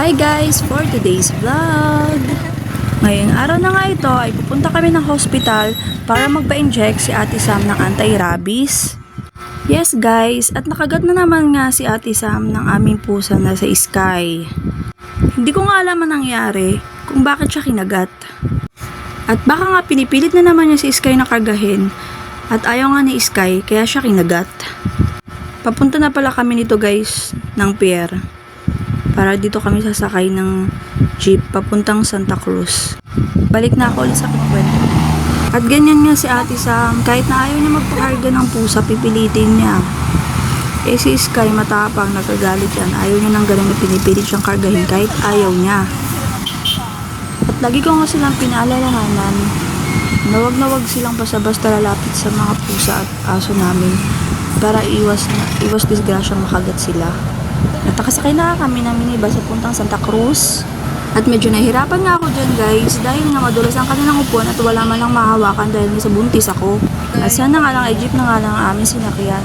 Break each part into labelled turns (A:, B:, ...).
A: Hi guys! For today's vlog! Ngayong araw na nga ito ay pupunta kami ng hospital para magpa-inject si Ate Sam ng anti-rabies. Yes guys, at nakagat na naman nga si Ate Sam ng aming pusa na sa Sky. Hindi ko nga alam ang nangyari kung bakit siya kinagat. At baka nga pinipilit na naman niya si Sky na kargahin at ayaw nga ni Sky kaya siya kinagat. Papunta na pala kami nito guys ng pier para dito kami sasakay ng jeep papuntang Santa Cruz. Balik na ako ulit sa kwento. At ganyan nga si Ate Sam, kahit na ayaw niya magpakarga ng pusa, pipilitin niya. Eh si Sky matapang, nagagalit yan. Ayaw niya ng ganun na pinipilit siyang kargahin kahit ayaw niya. At lagi ko nga silang pinaalalahanan na wag na wag silang basta-basta lalapit sa mga pusa at aso namin para iwas iwas disgrasyang makagat sila. Nakasakay na kami ng minibus sa puntang Santa Cruz. At medyo nahihirapan nga ako dyan guys dahil nga madulas ang kanilang upuan at wala man lang mahawakan dahil nasa buntis ako. At sana nga lang ay jeep na nga lang ang aming sinakyan.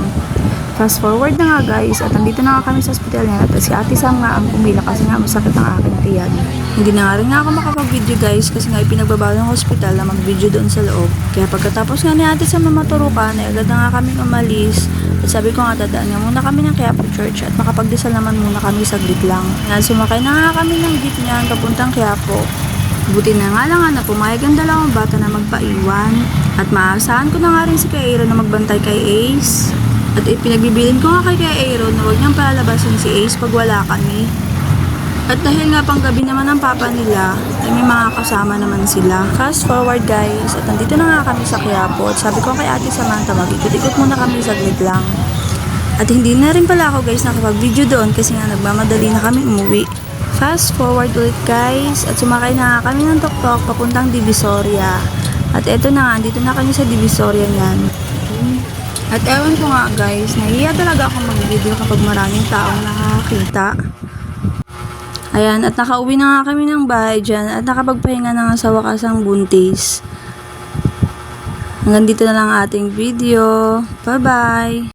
A: Fast forward na nga guys at nandito na nga kami sa hospital ngayon at si Ate Sam nga ang pumila kasi nga masakit ang aking tiyan. Hindi na nga rin nga ako makapag-video guys kasi nga ipinagbabawal ng hospital na mag-video doon sa loob. Kaya pagkatapos nga ni Ate Sam na maturukan ay agad na nga kami umalis at sabi ko nga dadaan nga muna kami ng Quiapo Church at makapagdasal naman muna kami saglit lang. Nga sumakay na nga kami ng jeep niyan papuntang Quiapo. Buti na nga lang nga na pumayag ang dalawang bata na magpaiwan. At maasahan ko na nga rin si Kairo na magbantay kay Ace. At ipinagbibilin ko nga kay Kairo na huwag niyang palalabasin si Ace pag wala kami. At dahil nga pang gabi naman ang papa nila, ay may mga kasama naman sila. Fast forward guys, at nandito na nga kami sa Quiapo. At sabi ko kay Ate Samantha, mag-ikot-ikot muna kami saglit lang. At hindi na rin pala ako guys nakapag-video doon kasi nga nagmamadali na kami umuwi. Fast forward ulit guys at sumakay na nga kami ng tuktok papuntang Divisoria. At eto na nga, dito na kami sa Divisoria niyan. At ewan ko nga guys, nahiya talaga ako mag-video kapag maraming taong nakakita. Ayan, at nakauwi na nga kami ng bahay dyan at nakapagpahinga na nga sa wakas ang buntis. Hanggang dito na lang ang ating video. Bye-bye!